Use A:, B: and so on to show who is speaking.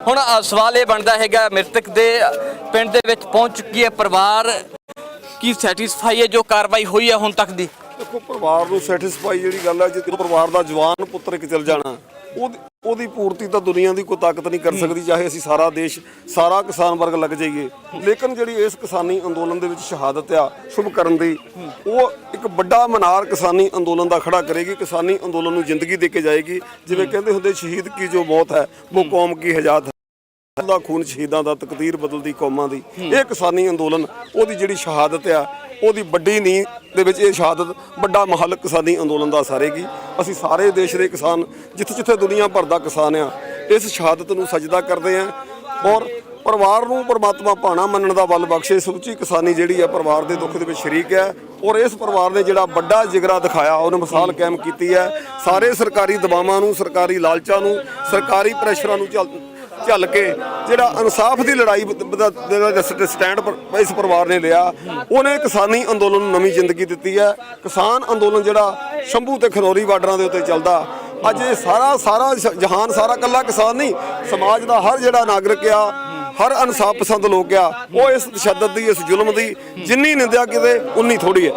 A: ਹੁਣ ਸਵਾਲ ਇਹ ਬਣਦਾ ਹੈਗਾ, ਮ੍ਰਿਤਕ ਦੇ ਪਿੰਡ ਦੇ ਵਿੱਚ ਪਹੁੰਚ ਚੁੱਕੀ ਹੈ ਪਰਿਵਾਰ। ਕੀ ਸੈਟੀਸਫਾਈ ਹੈ ਜੋ ਕਾਰਵਾਈ ਹੋਈ ਹੈ ਹੁਣ ਤੱਕ ਦੀ?
B: ਦੇਖੋ, ਪਰਿਵਾਰ ਨੂੰ ਸੈਟੀਸਫਾਈ ਜਿਹੜੀ ਗੱਲ ਹੈ, ਜੇ ਪਰਿਵਾਰ ਦਾ ਜਵਾਨ ਪੁੱਤਰ ਇੱਕ ਚਲ ਜਾਣਾ ਉਹਦੀ ਉਹਦੀ ਪੂਰਤੀ ਤਾਂ ਦੁਨੀਆ ਦੀ ਕੋਈ ਤਾਕਤ ਨਹੀਂ ਕਰ ਸਕਦੀ ਚਾਹੇ ਅਸੀਂ ਸਾਰਾ ਦੇਸ਼ ਸਾਰਾ ਕਿਸਾਨ ਵਰਗ ਲੱਗ ਜਾਈਏ। ਲੇਕਿਨ ਜਿਹੜੀ ਇਸ ਕਿਸਾਨੀ ਅੰਦੋਲਨ ਦੇ ਵਿੱਚ ਸ਼ਹਾਦਤ ਆ ਸ਼ੁਭ ਕਰਨ ਦੀ ਉਹ ਇੱਕ ਵੱਡਾ ਮਨਾਰ ਕਿਸਾਨੀ ਅੰਦੋਲਨ ਦਾ ਖੜਾ ਕਰੇਗੀ ਕਿਸਾਨੀ ਅੰਦੋਲਨ ਨੂੰ ਜ਼ਿੰਦਗੀ ਦੇ ਕੇ ਜਾਏਗੀ। ਜਿਵੇਂ ਕਹਿੰਦੇ ਹੁੰਦੇ ਸ਼ਹੀਦ ਕੀ ਜੋ ਮੌਤ ਹੈ ਉਹ ਕੌਮ ਕੀ ਹਜਾਤ ਹੈ। ਦਾ ਖੂਨ ਸ਼ਹੀਦਾਂ ਦਾ, ਤਕਦੀਰ ਬਦਲਦੀ ਕੌਮਾਂ ਦੀ। ਇਹ ਕਿਸਾਨੀ ਅੰਦੋਲਨ, ਉਹਦੀ ਜਿਹੜੀ ਸ਼ਹਾਦਤ ਆ, ਉਹਦੀ ਵੱਡੀ ਨੀਂਹ ਦੇ ਵਿੱਚ ਇਹ ਸ਼ਹਾਦਤ ਵੱਡਾ ਮਹੱਲ ਕਿਸਾਨੀ ਅੰਦੋਲਨ ਦਾ ਸਾਰੇਗੀ। ਅਸੀਂ ਸਾਰੇ ਦੇਸ਼ ਦੇ ਕਿਸਾਨ ਜਿੱਥੇ ਜਿੱਥੇ ਦੁਨੀਆ ਭਰ ਦਾ ਕਿਸਾਨ ਆ, ਇਸ ਸ਼ਹਾਦਤ ਨੂੰ ਸਜਦਾ ਕਰਦੇ ਆ। ਔਰ ਪਰਿਵਾਰ ਨੂੰ ਪਰਮਾਤਮਾ ਭਾਣਾ ਮੰਨਣ ਦਾ ਬਲ ਬਖਸ਼ੇ। ਸੁੱਚੀ ਕਿਸਾਨੀ ਜਿਹੜੀ ਆ, ਪਰਿਵਾਰ ਦੇ ਦੁੱਖ ਦੇ ਵਿੱਚ ਸ਼ਰੀਕ ਹੈ ਔਰ ਇਸ ਪਰਿਵਾਰ ਨੇ ਜਿਹੜਾ ਵੱਡਾ ਜਿਗਰਾ ਦਿਖਾਇਆ, ਉਹਨੇ ਮਿਸਾਲ ਕਾਇਮ ਕੀਤੀ ਹੈ ਸਾਰੇ ਸਰਕਾਰੀ ਦਬਾਵਾਂ ਨੂੰ, ਸਰਕਾਰੀ ਲਾਲਚਾਂ ਨੂੰ, ਸਰਕਾਰੀ ਪ੍ਰੈਸ਼ਰਾਂ ਨੂੰ ਝੱਲ ਕੇ ਜਿਹੜਾ ਇਨਸਾਫ ਦੀ ਲੜਾਈ ਦਾ ਸਟੈਂਡ ਇਸ ਪਰਿਵਾਰ ਨੇ ਲਿਆ, ਉਹਨੇ ਕਿਸਾਨੀ ਅੰਦੋਲਨ ਨੂੰ ਨਵੀਂ ਜ਼ਿੰਦਗੀ ਦਿੱਤੀ ਹੈ। ਕਿਸਾਨ ਅੰਦੋਲਨ ਜਿਹੜਾ ਸ਼ੰਭੂ ਤੇ ਖਨੌਰੀ ਬਾਰਡਰਾਂ ਦੇ ਉੱਤੇ ਚੱਲਦਾ। ਅੱਜ ਇਹ ਸਾਰਾ ਸਾਰਾ ਜਹਾਨ, ਸਾਰਾ ਕੱਲਾ ਕਿਸਾਨ ਨਹੀਂ, ਸਮਾਜ ਦਾ ਹਰ ਜਿਹੜਾ ਨਾਗਰਿਕ ਆ, ਹਰ ਇਨਸਾਫ ਪਸੰਦ ਲੋਕ ਆ, ਉਹ ਇਸ ਤਸ਼ੱਦਦ ਦੀ, ਇਸ ਜ਼ੁਲਮ ਦੀ ਜਿੰਨੀ ਨਿੰਦਿਆ ਕਿਤੇ, ਉਨੀ ਥੋੜੀ ਹੈ।